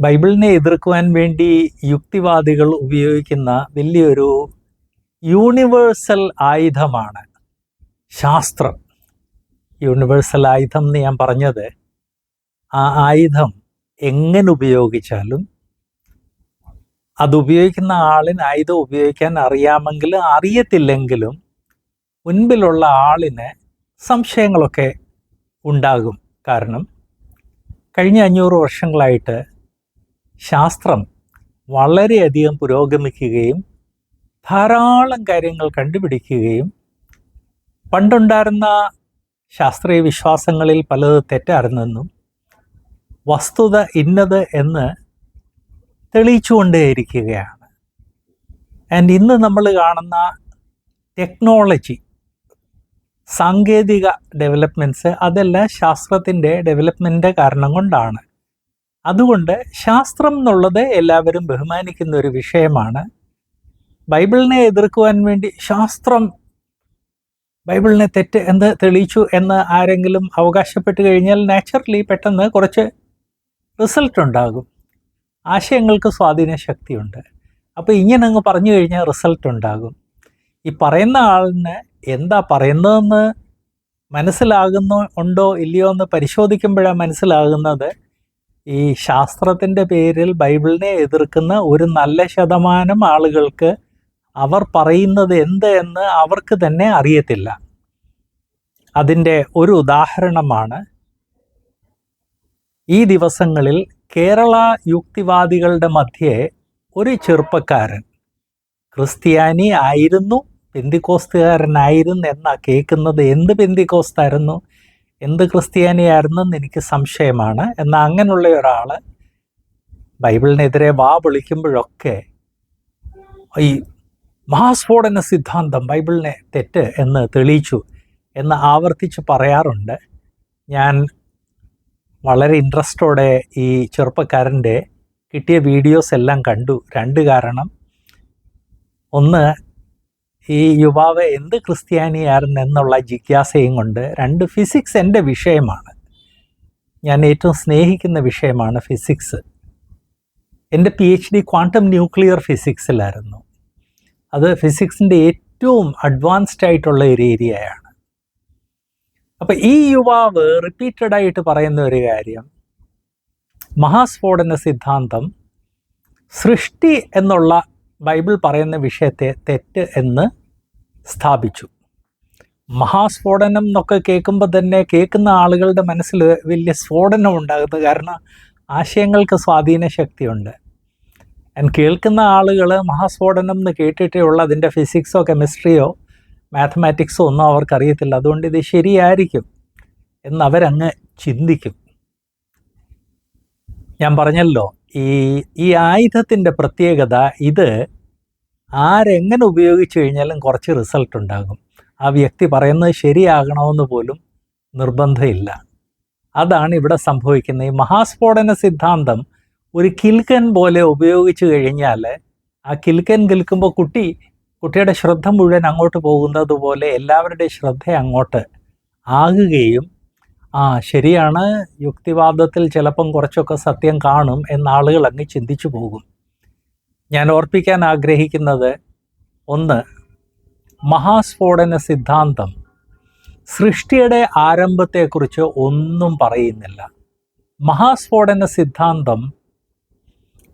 ബൈബിളിനെ എതിർക്കുവാൻ വേണ്ടി യുക്തിവാദികൾ ഉപയോഗിക്കുന്ന വലിയൊരു യൂണിവേഴ്സൽ ആയുധമാണ് ശാസ്ത്രം. യൂണിവേഴ്സൽ ആയുധം എന്ന് ഞാൻ പറഞ്ഞത് ആ ആയുധം എങ്ങനെ ഉപയോഗിച്ചാലും അത് ഉപയോഗിക്കുന്ന ആളിന് ആയുധം ഉപയോഗിക്കാൻ അറിയാമെങ്കിലും അറിയത്തില്ലെങ്കിലും മുൻപിലുള്ള ആളിന് സംശയങ്ങളൊക്കെ ഉണ്ടാകും. കാരണം കഴിഞ്ഞ അഞ്ഞൂറ് വർഷങ്ങളായിട്ട് ശാസ്ത്രം വളരെയധികം പുരോഗമിക്കുകയും ധാരാളം കാര്യങ്ങൾ കണ്ടുപിടിക്കുകയും പണ്ടുണ്ടായിരുന്ന ശാസ്ത്രീയ വിശ്വാസങ്ങളിൽ പലത് തെറ്റായിരുന്നെന്നും വസ്തുത ഇന്നത് എന്ന് തെളിയിച്ചുകൊണ്ടേയിരിക്കുകയാണ്. ആൻഡ് ഇന്ന് നമ്മൾ കാണുന്ന ടെക്നോളജി സാങ്കേതിക ഡെവലപ്മെന്റ്സ് അതെല്ലാം ശാസ്ത്രത്തിന്റെ ഡെവലപ്മെന്റിന്റെ കാരണം കൊണ്ടാണ്. അതുകൊണ്ട് ശാസ്ത്രം എന്നുള്ളത് എല്ലാവരും ബഹുമാനിക്കുന്ന ഒരു വിഷയമാണ്. ബൈബിളിനെ എതിർക്കുവാൻ വേണ്ടി ശാസ്ത്രം ബൈബിളിനെ തെറ്റ് എന്ന് തെളിയിച്ചു എന്ന് ആരെങ്കിലും അവകാശപ്പെട്ട് കഴിഞ്ഞാൽ നാച്ചുറലി പെട്ടെന്ന് കുറച്ച് റിസൾട്ട് ഉണ്ടാകും. ആശയങ്ങൾക്ക് സ്വാധീന ശക്തിയുണ്ട്. അപ്പോൾ ഇങ്ങനെ അങ്ങ് പറഞ്ഞു കഴിഞ്ഞാൽ റിസൾട്ട് ഉണ്ടാകും. ഈ പറയുന്ന ആളിന് എന്താ പറയുന്നതെന്ന് മനസ്സിലാകുന്നു ഉണ്ടോ ഇല്ലയോ എന്ന് പരിശോധിക്കുമ്പോഴാണ് മനസ്സിലാകുന്നത്. ഈ ശാസ്ത്രത്തിന്റെ പേരിൽ ബൈബിളിനെ എതിർക്കുന്ന ഒരു നല്ല ശതമാനം ആളുകൾക്ക് അവർ പറയുന്നത് എന്ത് എന്ന് അവർക്ക് തന്നെ അറിയത്തില്ല. അതിന്റെ ഒരു ഉദാഹരണമാണ് ഈ ദിവസങ്ങളിൽ കേരള യുക്തിവാദികളുടെ മധ്യേ ഒരു ചെറുപ്പക്കാരൻ ക്രിസ്ത്യാനി ആയിരുന്നു പെന്തിക്കോസ്തുകാരനായിരുന്നു എന്നാ കേൾക്കുന്നത് എന്ത് പെന്തിക്കോസ്തായിരുന്നു? എന്ത് ക്രിസ്ത്യാനിയായിരുന്നു എന്ന് എനിക്ക് സംശയമാണ്. എന്നാൽ അങ്ങനെയുള്ള ഒരാൾ ബൈബിളിനെതിരെ വാ വിളിക്കുമ്പോഴൊക്കെ ഈ മഹാസ്ഫോടന സിദ്ധാന്തം ബൈബിളിനെ തെറ്റ് എന്ന് തെളിയിച്ചു എന്ന് ആവർത്തിച്ച് പറയാറുണ്ട്. ഞാൻ വളരെ ഇൻട്രസ്റ്റോടെ ഈ ചെറുപ്പക്കാരന്റെ കിട്ടിയ വീഡിയോസ് എല്ലാം കണ്ടു. രണ്ട് കാരണം. ഒന്ന് ഈ യുവാവ് എന്ത് ക്രിസ്ത്യാനിയായിരുന്നു എന്നുള്ള ജിജ്ഞാസയും കൊണ്ട് രണ്ട് ഫിസിക്സ് എന്റെ വിഷയമാണ്. ഞാൻ ഏറ്റവും സ്നേഹിക്കുന്ന വിഷയമാണ് ഫിസിക്സ് എന്റെ P H D quantum nuclear ഫിസിക്സിലായിരുന്നു അത് ഫിസിക്സിന്റെ ഏറ്റവും അഡ്വാൻസ്ഡ് ആയിട്ടുള്ള ഒരു ഏരിയയാണ്. അപ്പോൾ ഈ യുവാവ് റിപ്പീറ്റഡ് ആയിട്ട് പറയുന്ന ഒരു കാര്യം മഹാസ്ഫോടന സിദ്ധാന്തം സൃഷ്ടി എന്നുള്ള ബൈബിൾ പറയുന്ന വിഷയത്തെ തെറ്റ് എന്ന് സ്ഥാപിച്ചു. മഹാസ്ഫോടനം എന്നൊക്കെ കേൾക്കുമ്പോൾ തന്നെ കേൾക്കുന്ന ആളുകളുടെ മനസ്സിൽ വലിയ സ്ഫോടനം ഉണ്ടാകുന്നത് കാരണം ആശയങ്ങൾക്ക് സ്വാധീന ശക്തിയുണ്ട്. ആൻഡ് കേൾക്കുന്ന ആളുകൾ മഹാസ്ഫോടനം എന്ന് കേട്ടിട്ടേ ഉള്ളൂ. അതിന്റെ ഫിസിക്സോ കെമിസ്ട്രിയോ മാത്തമാറ്റിക്സോ ഒന്നും അവർക്കറിയത്തില്ല. അതുകൊണ്ട് ഇത് ശരിയായിരിക്കും എന്ന് അവരങ്ങ് ചിന്തിക്കും. ഞാൻ പറഞ്ഞല്ലോ ഈ ഈ ആയുധത്തിന്റെ പ്രത്യേകത ഇത് ആരെങ്ങനെ ഉപയോഗിച്ചു കഴിഞ്ഞാലും കുറച്ച് റിസൾട്ട് ഉണ്ടാകും. ആ വ്യക്തി പറയുന്നത് ശരിയാകണമെന്ന് പോലും നിർബന്ധമില്ല. അതാണ് ഇവിടെ സംഭവിക്കുന്നത്. ഈ മഹാസ്ഫോടന സിദ്ധാന്തം ഒരു കിൽക്കൻ പോലെ ഉപയോഗിച്ചു കഴിഞ്ഞാൽ ആ കിൽക്കൻ കിൽക്കുമ്പോൾ കുട്ടി കുട്ടിയുടെ ശ്രദ്ധ മുഴുവൻ അങ്ങോട്ട് പോകുന്നത് പോലെ എല്ലാവരുടെയും ശ്രദ്ധ അങ്ങോട്ട് ആകുകയും ആ ശരിയാണ്. യുക്തിവാദത്തിൽ ചിലപ്പം കുറച്ചൊക്കെ സത്യം കാണും എന്ന ആളുകൾ അങ്ങ് ചിന്തിച്ചു പോകും. ഞാൻ ഓർപ്പിക്കാൻ ആഗ്രഹിക്കുന്നത് ഒന്ന് മഹാസ്ഫോടന സിദ്ധാന്തം സൃഷ്ടിയുടെ ആരംഭത്തെക്കുറിച്ച് ഒന്നും പറയുന്നില്ല. മഹാസ്ഫോടന സിദ്ധാന്തം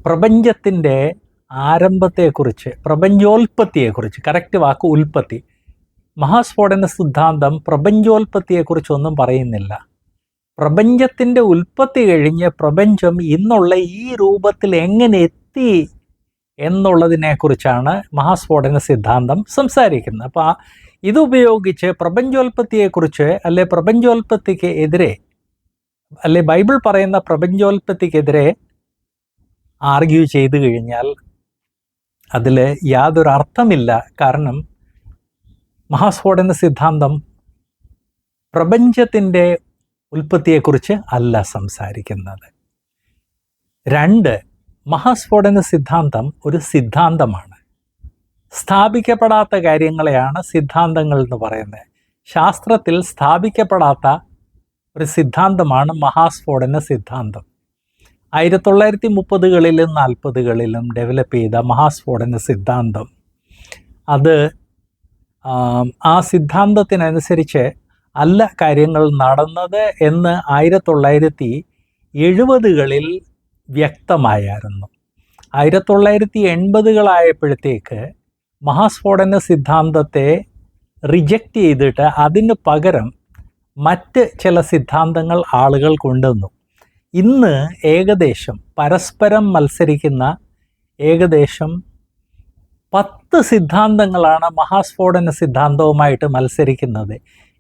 പ്രപഞ്ചത്തിന്റെ ആരംഭത്തെക്കുറിച്ച് പ്രപഞ്ചോൽപ്പത്തിയെക്കുറിച്ച് കറക്റ്റ് വാക്ക് ഉൽപ്പത്തി. മഹാസ്ഫോടന സിദ്ധാന്തം പ്രപഞ്ചോൽപ്പത്തിയെക്കുറിച്ചൊന്നും പറയുന്നില്ല. പ്രപഞ്ചത്തിന്റെ ഉൽപ്പത്തി കഴിഞ്ഞ് പ്രപഞ്ചം ഇന്നുള്ള ഈ രൂപത്തിൽ എങ്ങനെ എത്തി എന്നുള്ളതിനെക്കുറിച്ചാണ് മഹാസ്ഫോടന സിദ്ധാന്തം സംസാരിക്കുന്നത്. അപ്പോൾ ഇതുപയോഗിച്ച് പ്രപഞ്ചോൽപത്തിയെക്കുറിച്ച് അല്ലെ പ്രപഞ്ചോൽപത്തിക്ക് എതിരെ അല്ലെ ബൈബിൾ പറയുന്ന പ്രപഞ്ചോൽപത്തിക്കെതിരെ ആർഗ്യൂ ചെയ്തു കഴിഞ്ഞാൽ അതിൽ യാതൊരു അർത്ഥമില്ല. കാരണം മഹാസ്ഫോടന സിദ്ധാന്തം പ്രപഞ്ചത്തിന്റെ ഉൽപ്പത്തിയെക്കുറിച്ച് അല്ല സംസാരിക്കുന്നത്. രണ്ട് മഹാസ്ഫോടന സിദ്ധാന്തം ഒരു സിദ്ധാന്തമാണ്. സ്ഥാപിക്കപ്പെടാത്ത കാര്യങ്ങളെയാണ് സിദ്ധാന്തങ്ങൾ എന്ന് പറയുന്നത്. ശാസ്ത്രത്തിൽ സ്ഥാപിക്കപ്പെടാത്ത ഒരു സിദ്ധാന്തമാണ് മഹാസ്ഫോടന സിദ്ധാന്തം. ആയിരത്തി തൊള്ളായിരത്തി മുപ്പതുകളിലും നാൽപ്പതുകളിലും ഡെവലപ്പ് ചെയ്ത മഹാസ്ഫോടന സിദ്ധാന്തം. അത് ആ സിദ്ധാന്തത്തിനനുസരിച്ച് അല്ല കാര്യങ്ങൾ നടന്നത് എന്ന് ആയിരത്തി തൊള്ളായിരത്തി എഴുപതുകളിൽ വ്യക്തമായിരുന്നു ആയിരത്തി തൊള്ളായിരത്തി എൺപതുകളായപ്പോഴത്തേക്ക് മഹാസ്ഫോടന സിദ്ധാന്തത്തെ റിജക്റ്റ് ചെയ്തിട്ട് അതിന് പകരം മറ്റ് ചില സിദ്ധാന്തങ്ങൾ ആളുകൾ കൊണ്ടുവന്നു. ഇന്ന് ഏകദേശം പരസ്പരം മത്സരിക്കുന്ന ഏകദേശം പത്ത് സിദ്ധാന്തങ്ങളാണ് മഹാസ്ഫോടന സിദ്ധാന്തവുമായിട്ട് മത്സരിക്കുന്നത്.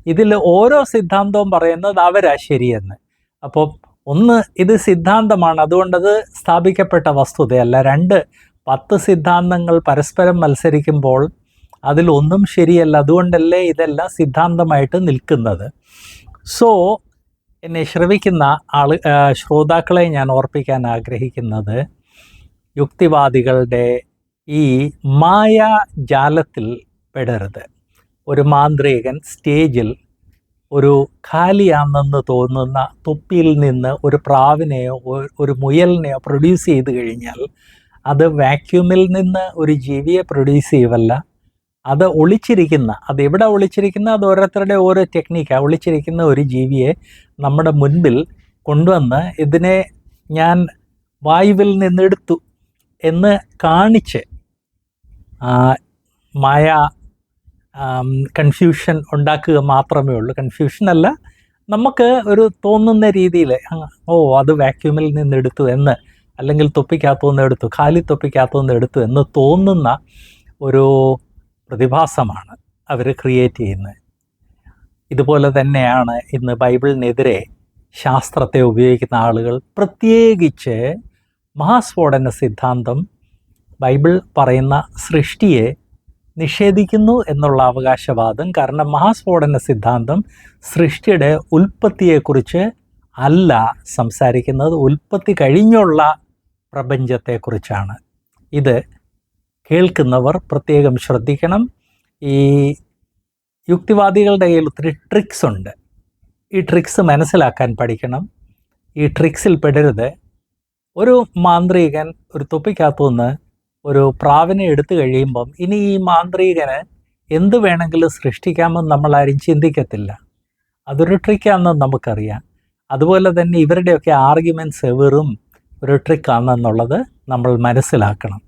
ഇതിൽ ഓരോ സിദ്ധാന്തവും പറയുന്നത് അവരാ ശരിയെന്ന്. അപ്പോൾ ഒന്ന് ഇത് സിദ്ധാന്തമാണ്. അതുകൊണ്ടത് സ്ഥാപിക്കപ്പെട്ട വസ്തുതയല്ല. രണ്ട് പത്ത് സിദ്ധാന്തങ്ങൾ പരസ്പരം മത്സരിക്കുമ്പോൾ അതിലൊന്നും ശരിയല്ല. അതുകൊണ്ടല്ലേ ഇതെല്ലാം സിദ്ധാന്തമായിട്ട് നിൽക്കുന്നത്? സോ എന്നെ ശ്രവിക്കുന്ന ആൾ ശ്രോതാക്കളെ ഞാൻ ഓർപ്പിക്കാൻ ആഗ്രഹിക്കുന്നത് യുക്തിവാദികളുടെ ഈ മായ ജാലത്തിൽ പെടരുത്. ഒരു മാന്ത്രികൻ സ്റ്റേജിൽ ഒരു ഖാലിയാണെന്ന് തോന്നുന്ന തൊപ്പിയിൽ നിന്ന് ഒരു പ്രാവിനെയോ ഒരു മുയലിനെയോ പ്രൊഡ്യൂസ് ചെയ്ത് കഴിഞ്ഞാൽ അത് വാക്യൂമിൽ നിന്ന് ഒരു ജീവിയെ പ്രൊഡ്യൂസ് ചെയ്യുവല്ല. അത് ഒളിച്ചിരിക്കുന്ന അത് എവിടെ ഒളിച്ചിരിക്കുന്ന? അത് ഓരോരുത്തരുടെ ഓരോ ടെക്നിക്കാണ് ഒളിച്ചിരിക്കുന്ന ഒരു ജീവിയെ നമ്മുടെ മുൻപിൽ കൊണ്ടുവന്ന് ഇതിനെ ഞാൻ വായുവിൽ നിന്നെടുത്തു എന്ന് കാണിച്ച് മായ കൺഫ്യൂഷൻ ഉണ്ടാക്കുക മാത്രമേ ഉള്ളൂ. കൺഫ്യൂഷൻ അല്ല നമുക്ക് ഒരു തോന്നുന്ന രീതിയിൽ ഓ അത് വാക്യൂമിൽ നിന്ന് എടുത്തു എന്ന് അല്ലെങ്കിൽ തൊപ്പിക്കകത്തുനിന്ന് എടുത്തു ഖാലി തൊപ്പിക്കകത്തുനിന്ന് എടുത്തു എന്ന് തോന്നുന്ന ഒരു പ്രതിഭാസമാണ് അവർ ക്രിയേറ്റ് ചെയ്യുന്നത്. ഇതുപോലെ തന്നെയാണ് ഇന്ന് ബൈബിളിനെതിരെ ശാസ്ത്രത്തെ ഉപയോഗിക്കുന്ന ആളുകൾ പ്രത്യേകിച്ച് മഹാസ്ഫോടന സിദ്ധാന്തം ബൈബിൾ പറയുന്ന സൃഷ്ടിയെ നിഷേധിക്കുന്നു എന്നുള്ള അവകാശവാദം കാരണം മഹാസ്ഫോടന സിദ്ധാന്തം സൃഷ്ടിയുടെ ഉൽപ്പത്തിയെക്കുറിച്ച് അല്ല സംസാരിക്കുന്നത്. ഉൽപ്പത്തി കഴിഞ്ഞുള്ള പ്രപഞ്ചത്തെക്കുറിച്ചാണ്. ഇത് കേൾക്കുന്നവർ പ്രത്യേകം ശ്രദ്ധിക്കണം. ഈ യുക്തിവാദികളുടെ കയ്യിൽ ഒത്തിരി ട്രിക്സ് ഉണ്ട്. ഈ ട്രിക്സ് മനസ്സിലാക്കാൻ പഠിക്കണം. ഈ ട്രിക്സിൽ പെടരുത്. ഒരു മാന്ത്രികൻ ഒരു തൊപ്പിക്കകത്തുനിന്ന് ഒരു പ്രാവിനെ എടുത്തു കഴിയുമ്പം ഇനി ഈ മാന്ത്രികന് എന്ത് വേണമെങ്കിലും സൃഷ്ടിക്കാമെന്ന് നമ്മൾ ആരും ചിന്തിക്കത്തില്ല. അതൊരു ട്രിക്കാണെന്ന് നമുക്കറിയാം. അതുപോലെ തന്നെ ഇവരുടെയൊക്കെ ആർഗ്യുമെന്റ്സ് വെറും ഒരു ട്രിക്കാണെന്നുള്ളത് നമ്മൾ മനസ്സിലാക്കണം.